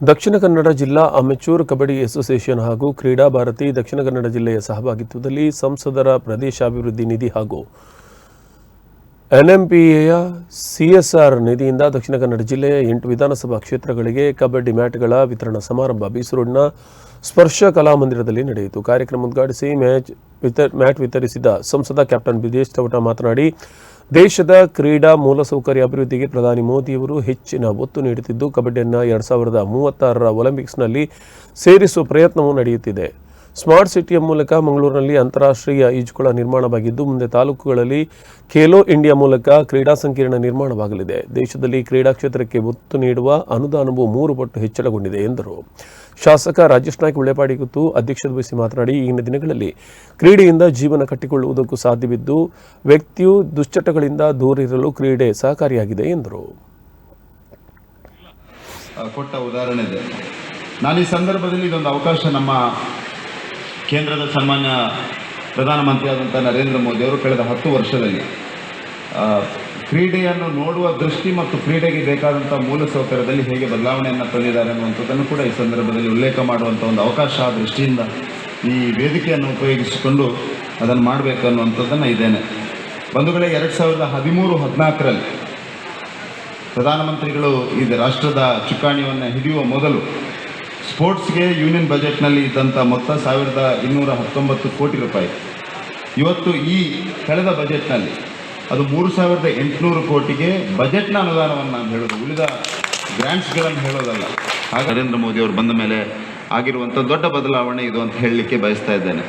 ದಕ್ಷಿಣ ಕನ್ನಡ ಜಿಲ್ಲಾ amateur kabaddi association ಹಾಗೂ ಕ್ರೀಡಾ ಭಾರತಿ ದಕ್ಷಿಣ ಕನ್ನಡ ಜಿಲ್ಲೆಯ ಸಹಭಾಗಿತ್ವದಲ್ಲಿ ಸಂಸದರ ಪ್ರದೇಶಾಭಿವೃದ್ಧಿ ನಿಧಿ ಹಾಗೂ ಎನ್ಎಂಪಿಎಯ ಸಿಎಸ್ಆರ್ ನಿಧಿಯಿಂದ ದಕ್ಷಿಣ ಕನ್ನಡ ಜಿಲ್ಲೆಯ ಎಂಟು ವಿಧಾನಸಭಾ ಕ್ಷೇತ್ರಗಳಿಗೆ ಕಬಡ್ಡಿ ಮ್ಯಾಟ್ಗಳ ವಿತರಣಾ ಸಮಾರಂಭ ಬೀಸರೋಡ್ನ ಸ್ಪರ್ಶ ಕಲಾಮಂದಿರದಲ್ಲಿ ನಡೆಯಿತು. ಕಾರ್ಯಕ್ರಮ ಉದ್ಘಾಟಿಸಿ ಮ್ಯಾಚ್ ವಿತ, ಮ್ಯಾಟ್ ವಿತರಿಸಿದ ಸಂಸದ ಕ್ಯಾಪ್ಟನ್ ಬಿದೇಶ್ ಚೌಟ ಮಾತನಾಡಿ ದೇಶದ ಕ್ರೀಡಾ ಮೂಲಸೌಕರ್ಯ ಅಭಿವೃದ್ಧಿಗೆ ಪ್ರಧಾನಿ ಮೋದಿಯವರು ಹೆಚ್ಚಿನ ಒತ್ತು ನೀಡುತ್ತಿದ್ದು, ಕಬಡ್ಡಿಯನ್ನು ಎರಡು ಸಾವಿರದ ಮೂವತ್ತಾರರ ಒಲಿಂಪಿಕ್ಸ್ನಲ್ಲಿ ಸೇರಿಸುವ ಪ್ರಯತ್ನವೂ ನಡೆಯುತ್ತಿದೆ. ಸ್ಮಾರ್ಟ್ ಸಿಟಿಯ ಮೂಲಕ ಮಂಗಳೂರಿನಲ್ಲಿ ಅಂತಾರಾಷ್ಟ್ರೀಯ ಈಜುಕೊಳ ನಿರ್ಮಾಣವಾಗಿದ್ದು, ಮುಂದೆ ತಾಲೂಕುಗಳಲ್ಲಿ ಖೇಲೋ ಇಂಡಿಯಾ ಮೂಲಕ ಕ್ರೀಡಾ ಸಂಕೀರ್ಣ ನಿರ್ಮಾಣವಾಗಲಿದೆ. ದೇಶದಲ್ಲಿ ಕ್ರೀಡಾ ಕ್ಷೇತ್ರಕ್ಕೆ ಒತ್ತು ನೀಡುವ ಅನುದಾನವು ಮೂರು ಪಟ್ಟು ಹೆಚ್ಚಳಗೊಂಡಿದೆ ಎಂದರು. ಶಾಸಕ ರಾಜೇಶ್ ನಾಯ್ಕ ಉಳ್ಳೆಪಾಡಿ ಕುತ್ತು ಅಧ್ಯಕ್ಷತೆ ವಹಿಸಿ ಮಾತನಾಡಿ, ಈಗಿನ ದಿನಗಳಲ್ಲಿ ಕ್ರೀಡೆಯಿಂದ ಜೀವನ ಕಟ್ಟಿಕೊಳ್ಳುವುದಕ್ಕೂ ಸಾಧ್ಯವಿದ್ದು, ವ್ಯಕ್ತಿಯು ದುಶ್ಚಟಗಳಿಂದ ದೂರಿರಲು ಕ್ರೀಡೆ ಸಹಕಾರಿಯಾಗಿದೆ ಎಂದರು. ಕೊಟ್ಟ ಉದಾಹರಣೆ ಇದೆ. ನಾನು ಈ ಸಂದರ್ಭದಲ್ಲಿ ಇದೊಂದು ಅವಕಾಶ ನಮ್ಮ ಕೇಂದ್ರದ ಸನ್ಮಾನ್ಯ ಪ್ರಧಾನಮಂತ್ರಿಯಾದಂಥ ನರೇಂದ್ರ ಮೋದಿ ಅವರು ಕಳೆದ ಹತ್ತು ವರ್ಷದಲ್ಲಿ ಕ್ರೀಡೆಯನ್ನು ನೋಡುವ ದೃಷ್ಟಿ ಮತ್ತು ಕ್ರೀಡೆಗೆ ಬೇಕಾದಂಥ ಮೂಲಸೌಕರ್ಯದಲ್ಲಿ ಹೇಗೆ ಬದಲಾವಣೆಯನ್ನು ತಂದಿದ್ದಾರೆ ಅನ್ನುವಂಥದ್ದನ್ನು ಕೂಡ ಈ ಸಂದರ್ಭದಲ್ಲಿ ಉಲ್ಲೇಖ ಮಾಡುವಂಥ ಒಂದು ಅವಕಾಶ ಆ ದೃಷ್ಟಿಯಿಂದ ಈ ವೇದಿಕೆಯನ್ನು ಉಪಯೋಗಿಸಿಕೊಂಡು ಅದನ್ನು ಮಾಡಬೇಕು ಅನ್ನುವಂಥದ್ದನ್ನು ಇದ್ದೇನೆ. ಬಂಧುಗಳೇ ಎರಡು ಸಾವಿರದ ಹದಿಮೂರು, ಹದಿನಾಲ್ಕರಲ್ಲಿ ಪ್ರಧಾನಮಂತ್ರಿಗಳು ಈ ರಾಷ್ಟ್ರದ ಚುಕ್ಕಾಣಿಯನ್ನು ಹಿಡಿಯುವ ಮೊದಲು ಸ್ಪೋರ್ಟ್ಸ್ಗೆ ಯೂನಿಯನ್ ಬಜೆಟ್ನಲ್ಲಿ ಇದ್ದಂಥ ಮೊತ್ತ ಸಾವಿರದ ಇನ್ನೂರ ಹತ್ತೊಂಬತ್ತು ಕೋಟಿ ರೂಪಾಯಿ. ಇವತ್ತು ಈ ಕಳೆದ ಬಜೆಟ್ನಲ್ಲಿ ಅದು ಮೂರು ಸಾವಿರದ ಎಂಟುನೂರು ಕೋಟಿಗೆ ಬಜೆಟ್ನ ಅನುದಾನವನ್ನು ನಾನು ಹೇಳೋದು. ಉಳಿದ ಗ್ರ್ಯಾಂಟ್ಸ್ಗಳನ್ನು ಹೇಳೋದಲ್ಲ. ಹಾಗೆ ನರೇಂದ್ರ ಮೋದಿ ಅವರು ಬಂದ ಮೇಲೆ ಆಗಿರುವಂಥ ದೊಡ್ಡ ಬದಲಾವಣೆ ಇದು ಅಂತ ಹೇಳಲಿಕ್ಕೆ ಬಯಸ್ತಾ ಇದ್ದೇನೆ.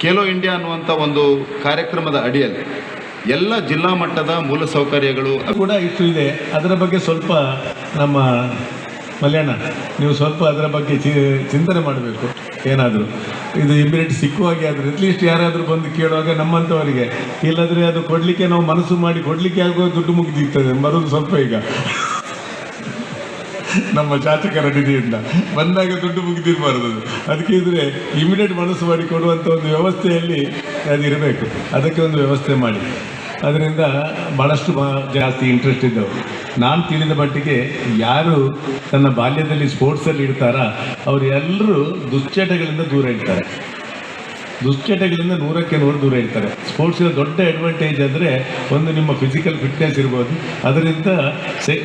ಖೇಲೋ ಇಂಡಿಯಾ ಅನ್ನುವಂಥ ಒಂದು ಕಾರ್ಯಕ್ರಮದ ಅಡಿಯಲ್ಲಿ ಎಲ್ಲ ಜಿಲ್ಲಾ ಮಟ್ಟದ ಮೂಲಸೌಕರ್ಯಗಳು ಕೂಡ ಇಷ್ಟು ಇದೆ. ಅದರ ಬಗ್ಗೆ ಸ್ವಲ್ಪ ನಮ್ಮ ಮಲ್ಯಾಣ ನೀವು ಸ್ವಲ್ಪ ಅದರ ಬಗ್ಗೆ ಚಿಂತನೆ ಮಾಡಬೇಕು, ಏನಾದರೂ. ಇದು ಇಮಿಡಿಯೇಟ್ ಸಿಕ್ಕುವಾಗೆ ಆದರೆ ಅಟ್ಲೀಸ್ಟ್ ಯಾರಾದರೂ ಬಂದು ಕೇಳುವಾಗ ನಮ್ಮಂಥವರಿಗೆ ಇಲ್ಲದ್ರೆ ಅದು ಕೊಡಲಿಕ್ಕೆ ನಾವು ಮನಸ್ಸು ಮಾಡಿ ಕೊಡಲಿಕ್ಕೆ ಆಗುವ ದುಡ್ಡು ಮುಗಿದಿರ್ತದೆ, ಬರೋದು ಸ್ವಲ್ಪ ಈಗ. ನಮ್ಮ ಶಾಸಕರ ನಿಧಿಯಿಂದ. ಬಂದಾಗ ದುಡ್ಡು ಮುಗಿದಿರಬಾರ್ದು. ಅದು. ಅದಕ್ಕೆ ಇದ್ರೆ ಇಮಿಡಿಯೇಟ್ ಮನಸ್ಸು ಮಾಡಿ ಕೊಡುವಂಥ ಒಂದು ವ್ಯವಸ್ಥೆಯಲ್ಲಿ ಅದು ಇರಬೇಕು ಅದಕ್ಕೆ ಒಂದು ವ್ಯವಸ್ಥೆ ಮಾಡಿ. ಅದರಿಂದ ಭಾಳಷ್ಟು ಜಾಸ್ತಿ ಇಂಟ್ರೆಸ್ಟ್ ಇದ್ದವರು ನಾನು ತಿಳಿದ ಮಟ್ಟಿಗೆ ಯಾರು ತನ್ನ ಬಾಲ್ಯದಲ್ಲಿ ಸ್ಪೋರ್ಟ್ಸಲ್ಲಿ ಇಡ್ತಾರ ಅವರೆಲ್ಲರೂ ದುಶ್ಚಟಗಳಿಂದ ದೂರ ಇಡ್ತಾರೆ ದುಶ್ಚಟಗಳಿಂದ ನೂರಕ್ಕೆ ನೂರು ದೂರ ಇರ್ತಾರೆ. ಸ್ಪೋರ್ಟ್ಸಿನ ದೊಡ್ಡ ಅಡ್ವಾಂಟೇಜ್ ಅಂದರೆ ಒಂದು ನಿಮ್ಮ ಫಿಸಿಕಲ್ ಫಿಟ್ನೆಸ್ ಇರ್ಬೋದು. ಅದರಿಂದ ಸೆ